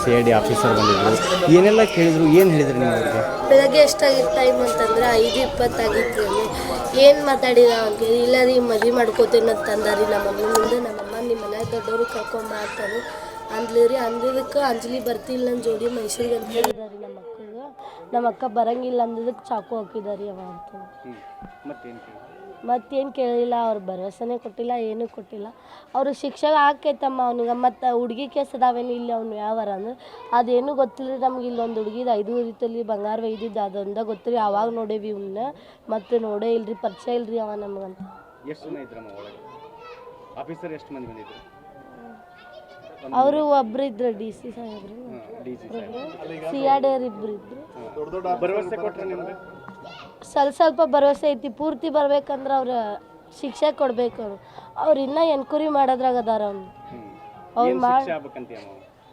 C I D officer ಬಂದಿದ್ರು. ಏನೆಲ್ಲ ಕೇಳಿದ್ರು ಏನು ಹೇಳಿದ್ರು ನೀವು ಅವ್ರಿಗೆ? ಬೆಳಗ್ಗೆ ಎಷ್ಟಾಗಿತ್ತು ಟೈಮ್ ಅಂತಂದ್ರೆ ಐದು ಇಪ್ಪತ್ತಾಗಿತ್ತು ರೀ ಏನು ಮಾತಾಡಿದ ಅವ್ರಿಗೆ ಇಲ್ಲ ರೀ ಮದುವೆ ಮಾಡ್ಕೋತೀನಿ ಅಂತ ರೀ ನಮ್ಮ ಮಮ್ಮಿ ಮುಂದೆ ನಮ್ಮಮ್ಮ ನಿಮ್ಮ ಮನ್ಯಾಗ ದೊಡ್ಡವರು ಕರ್ಕೊಂಡ್ ಮಾಡ್ತಾರೆ ಅಂದ್ಲಿ ರೀ ಅಂದಿದ್ದಕ್ಕೆ ಅಂಜಲಿ ಬರ್ತಿಲ್ಲ ನನ್ನ ಜೋಡಿ ಮೈಸೂರಿಗೆ ಅಂತ ಹೇಳಿದಾರಿ ನಮ್ಮ ಅಕ್ಕಗೆ. ನಮ್ಮ ಅಕ್ಕ ಬರಂಗಿಲ್ಲ ಅಂದಿದ್ದಕ್ಕೆ ಚಾಕು ಹಾಕಿದಾರಿ ಅವ ಅಂತ. ಮತ್ತೇನು ಕೇಳಿಲ್ಲ ಅವ್ರು ಭರವಸೆನೇ ಕೊಟ್ಟಿಲ್ಲ ಏನೂ ಕೊಟ್ಟಿಲ್ಲ. ಅವರು ಶಿಕ್ಷಕ ಆಕೈತಮ್ಮ ಅವ್ನಿಗೆ. ಮತ್ತು ಹುಡುಗಿ ಕೇಸ್ ಅದಾವೇನು ಇಲ್ಲಿ ಅವ್ನು ಯಾವಾರ ಅಂದ್ರೆ ಅದೇನು ಗೊತ್ತಿಲ್ಲ ನಮ್ಗೆ ಇಲ್ಲೊಂದು ಹುಡುಗಿದ ಐದು ರೀತಿಯಲ್ಲಿ ಬಂಗಾರ ಒಯ್ದಿದ್ದು ಅದೊಂದ ಗೊತ್ತಿರಿ ಅವಾಗ ನೋಡೇವಿ ಇವನ್ನ ಮತ್ತೆ ನೋಡೇ ಇಲ್ರಿ ಪರಿಚಯ ಇಲ್ರಿ ಅವ ನಮಗಂತ ಎಷ್ಟು ಜನ ಇದ್ರಮ್ಮ ಒಳಗೆ? ಆಫೀಸರ್ ಎಷ್ಟು ಮಂದಿ ಬಂದಿದ್ರು? ಅವರು ಒಬ್ರು ಇದ್ರು ಡಿ ಸಿ ಸಾಹೇಬ್ರು. ಸಿ ಆರ್ ಡಿ ಇಬ್ರು ಇದ್ರು. ಭರವಸೆ ಕೊಟ್ರೆ ನಿಮ್ಗೆ? ಸ್ವಲ್ಪ ಸ್ವಲ್ಪ ಭರವಸೆ ಐತಿ ಪೂರ್ತಿ ಬರ್ಬೇಕಂದ್ರೆ ಅವ್ರ ಶಿಕ್ಷೆ ಕೊಡ್ಬೇಕು ಅವ್ರು. ಅವ್ರು ಇನ್ನೂ ಎನ್ಕ್ವೈರಿ ಮಾಡೋದ್ರಾಗ ಅದಾರ ಅವ್ನು ಅವ್ರು ಮಾಡಿ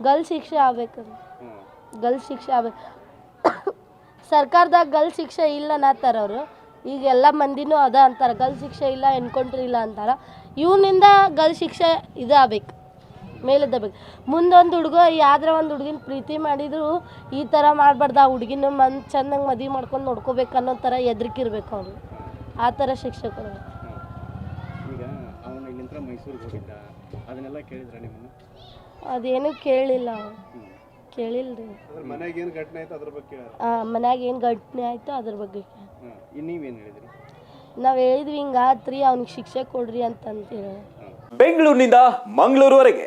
ಗಲ್ ಶಿಕ್ಷೆ ಆಗ್ಬೇಕಂತ. ಗಲ್ ಶಿಕ್ಷೆ ಆಗ್ಬೇಕು. ಸರ್ಕಾರದಾಗ ಗಲ್ ಶಿಕ್ಷೆ ಇಲ್ಲ ಅನ್ನತ್ತಾರ ಅವರು. ಈಗ ಎಲ್ಲ ಮಂದಿನೂ ಅದ ಅಂತಾರೆ. ಗಲ್ ಶಿಕ್ಷೆ ಇಲ್ಲ ಎನ್ಕೌಂಟ್ರ್ ಇಲ್ಲ ಅಂತಾರ. ಇವನಿಂದ ಗಲ್ ಶಿಕ್ಷೆ ಇದು ಆಗ್ಬೇಕು ಮೇಲೆದ್ದಬೇಕು. ಮುಂದೊಂದು ಹುಡುಗ ಯಾವ್ದಾರ ಒಂದು ಹುಡುಗಿನ ಪ್ರೀತಿ ಮಾಡಿದ್ರು ಈ ಥರ ಮಾಡಬಾರ್ದು ಆ ಹುಡುಗಿನ ಮನ್ ಚೆನ್ನಾಗಿ ಮದುವೆ ಮಾಡ್ಕೊಂಡು ನೋಡ್ಕೋಬೇಕು ಅನ್ನೋ ಥರ ಎದ್ರಿಕಿರ್ಬೇಕು ಅವರು. ಆ ಥರ ಶಿಕ್ಷಕರು. ಕೊಡ್ಬೇಕು ಈಗ ಅವನು ಇಲ್ಲಿಂದ ಮೈಸೂರಿಗೆ ಹೋಗಿದ್ದ ಅದನ್ನೆಲ್ಲ ಕೇಳಿದ್ರ ನಿಮ್ಮನ್ನು? ಅದೇನು ಕೇಳಿಲ್ಲ ಅವ್ನು. ಕೇಳಿಲ್ಲ ರೀ ಮನೆಗೆ ಏನು ಘಟನೆ ಆಯ್ತು ಅದ್ರ ಬಗ್ಗೆ? ಮನ್ಯಾಗ ಏನು ಘಟನೆ ಆಯಿತು ಅದ್ರ ಬಗ್ಗೆ ನೀವೇನು ಹೇಳಿದ್ರಿ? ನಾವು ಹೇಳಿದ್ವಿ ಹಿಂಗಾತ್ರಿ ಅವ್ನಿಗೆ ಶಿಕ್ಷೆ ಕೊಡ್ರಿ ಅಂತಂತೇಳಿ ಬೆಂಗಳೂರಿನಿಂದ ಮಂಗಳೂರುವರೆಗೆ